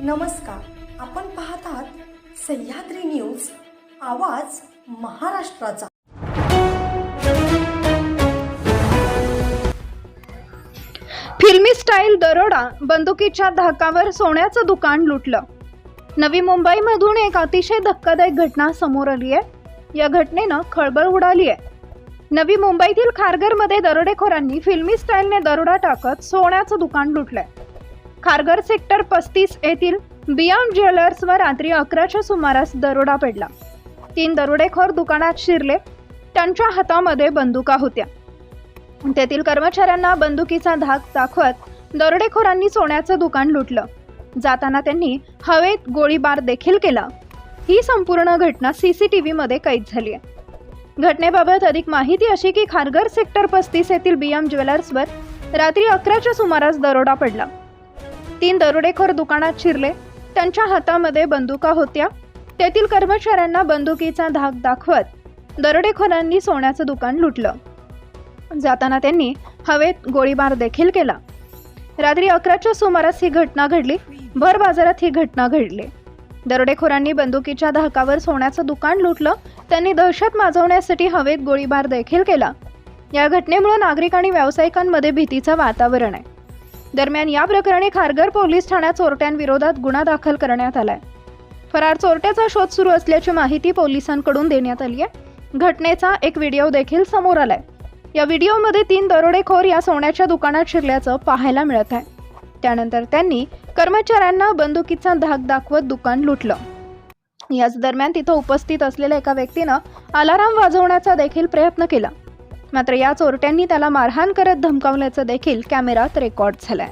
नमस्कार. आपण पाहत आहात सह्याद्री न्यूज आवाज महाराष्ट्राचा. फिल्मी स्टाईल दरोडा बंदुकीच्या धाकावर सोन्याचं दुकान लुटलं. नवी मुंबईमधून एक अतिशय धक्कादायक घटना समोर आली आहे. या घटनेनं खळबळ उडाली आहे. नवी मुंबईतील खारघरमध्ये दरोडेखोरांनी फिल्मी स्टाईलने दरोडा टाकत सोन्याचं दुकान लुटलंय. खारघर सेक्टर पस्तीस येथील बियॉन्ड ज्वेलर्सवर रात्री अकराच्या सुमारास दरोडा पडला. तीन दरोडेखोर दुकानात शिरले. त्यांच्या हातामध्ये बंदुका होत्या. तेथील कर्मचाऱ्यांना बंदुकीचा धाक दाखवत दरोडेखोरांनी सोन्याचं दुकान लुटलं. जाताना त्यांनी हवेत गोळीबार देखील केला. ही संपूर्ण घटना सी सी टी व्हीमध्ये कैद झाली आहे. घटनेबाबत अधिक माहिती अशी की खारघर सेक्टर पस्तीस येथील बीएम ज्वेलर्सवर रात्री अकराच्या सुमारास दरोडा पडला. तीन दरोडेखोर दुकानात शिरले. त्यांच्या हातामध्ये बंदुका होत्या. तेथील कर्मचाऱ्यांना बंदुकीचा धाक दाखवत दरोडेखोरांनी सोन्याचं दुकान लुटलं. जाताना त्यांनी हवेत गोळीबार देखील केला. रात्री अकराच्या सुमारास ही घटना घडली. भर बाजारात ही घटना घडली. दरोडेखोरांनी बंदुकीच्या धाकावर सोन्याचं दुकान लुटलं. त्यांनी दहशत माजवण्यासाठी हवेत गोळीबार देखील केला. या घटनेमुळे नागरिक आणि व्यावसायिकांमध्ये भीतीचं वातावरण आहे. दरम्यान या प्रकरणी खारघर पोलीस ठाण्यात चोरट्यांविरोधात गुन्हा दाखल करण्यात आलाय. फरार चोरट्याचा शोध सुरू असल्याची माहिती पोलिसांकडून देण्यात आली आहे घटनेचा एक व्हिडिओ देखील समोर आलाय. या व्हिडिओमध्ये तीन दरोडेखोर या सोन्याच्या दुकानात शिरल्याचं पाहायला मिळत आहे. त्यानंतर त्यांनी कर्मचाऱ्यांना बंदुकीचा धाक दाखवत दुकान लुटलं. याच दरम्यान तिथं उपस्थित असलेल्या एका व्यक्तीनं अलाराम वाजवण्याचा देखील प्रयत्न केला. मात्र या चोरट्यांनी त्याला मारहाण करत धमकावल्याचं देखील कॅमेऱ्यात रेकॉर्ड झालंय.